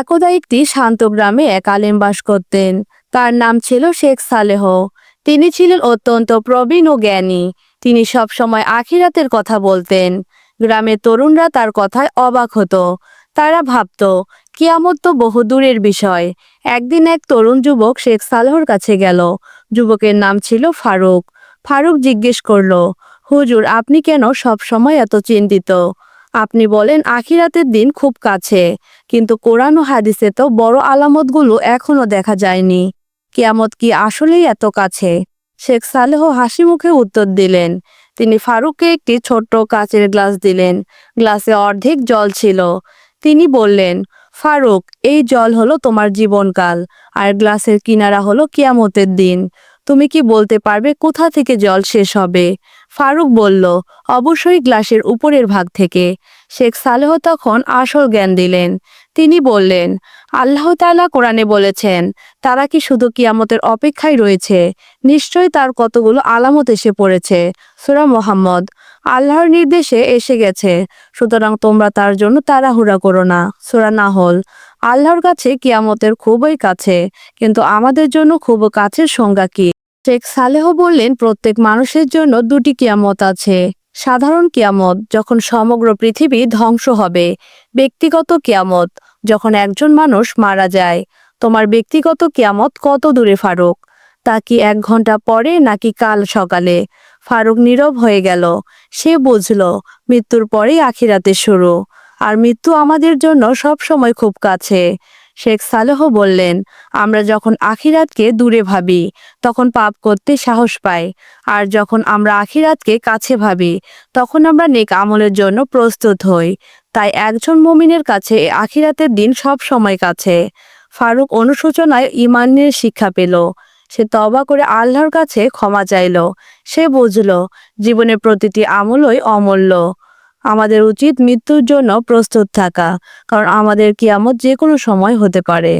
একদা একটি শান্ত গ্রামে এক আলেম বাস করতেন। তার নাম ছিল শেখ সালেহ। তিনি ছিলেন অত্যন্ত প্রবীণ ও জ্ঞানী। তিনি সব সময় আখিরাতের কথা বলতেন। গ্রামের তরুণরা তার কথায় অবাক হতো। তারা ভাবত, কিয়ামত তো বহু দূরের বিষয়। একদিন এক তরুণ যুবক শেখ সালেহর কাছে গেল। যুবকের নাম ছিল ফারুক। ফারুক জিজ্ঞেস করল, হুজুর, আপনি কেন সব সময় এত চিন্তিত? আপনি বলেন আখিরাতের দিন খুব কাছে, কিন্তু কোরআন ও হাদিসে তো বড় আলামতগুলো এখনও দেখা যায়নি। কিয়ামত কি আসলেই এত কাছে? শেখ সালেহ হাসি মুখে উত্তর দিলেন, তিনি ফারুককে একটি ছোট্ট কাচের গ্লাস দিলেন, গ্লাসে অর্ধেক জল ছিল। তিনি বললেন, ফারুক, এই জল হলো তোমার জীবনকাল, আর গ্লাসের কিনারা হলো কিয়ামতের দিন। তুমি কি বলতে পারবে কোথা থেকে জল শেষ হবে? ফারুক বলল, অবশ্যই গ্লাসের উপরের ভাগ থেকে। শেখ সালেহ তখন আসল জ্ঞান দিলেন। তিনি বললেন, আল্লাহ তাআলা কোরআনে বলেছেন, তারা কি শুধু কিয়ামতের অপেক্ষায় রয়েছে? নিশ্চয়ই তার কতগুলো আলামত এসে পড়েছে। সুরা মোহাম্মদ, আল্লাহর নির্দেশে এসে গেছে। সুতরাং তোমরা তার জন্য তাড়াহুড়া করো না। সুরা নাহল, আল্লাহর কাছে কিয়ামতের খুবই কাছে, কিন্তু আমাদের জন্য খুব কাছের সংজ্ঞা কি? শেখ সালেহ বললেন, প্রত্যেক মানুষের জন্য দুটি কিয়ামত আছে। সাধারণ কিয়ামত, যখন সমগ্র পৃথিবী ধ্বংস হবে। ব্যক্তিগত কিয়ামত, যখন একজন মানুষ মারা যায়। তোমার ব্যক্তিগত কিয়ামত কত দূরে ফারুক? তা কি এক ঘণ্টা পরে, নাকি কাল সকালে? ফারুক নীরব হয়ে গেল। সে বুঝল, মৃত্যুর পরেই আখিরাতে শুরু। আর মৃত্যু আমাদের জন্য সব সময় খুব কাছে। শেখ সালেহ বললেন, আমরা যখন আখিরাতকে দূরে ভাবি, তখন পাপ করতে সাহস পাই। আর যখন আমরা আখিরাতকে কাছে ভাবি, তখন আমরা নেক আমলের জন্য প্রস্তুত হই। তাই একজন মমিনের কাছে আখিরাতের দিন সব সময় কাছে। ফারুক অনুশোচনায় ইমানের শিক্ষা পেল। সে তবা করে আল্লাহর কাছে ক্ষমা চাইল। সে বুঝল, জীবনের প্রতিটি আমলই অমূল্য। আমাদের উচিত মৃত্যুর জন্য প্রস্তুত থাকা কারণ আমাদের কিয়ামত যে কোনো সময় হতে পারে।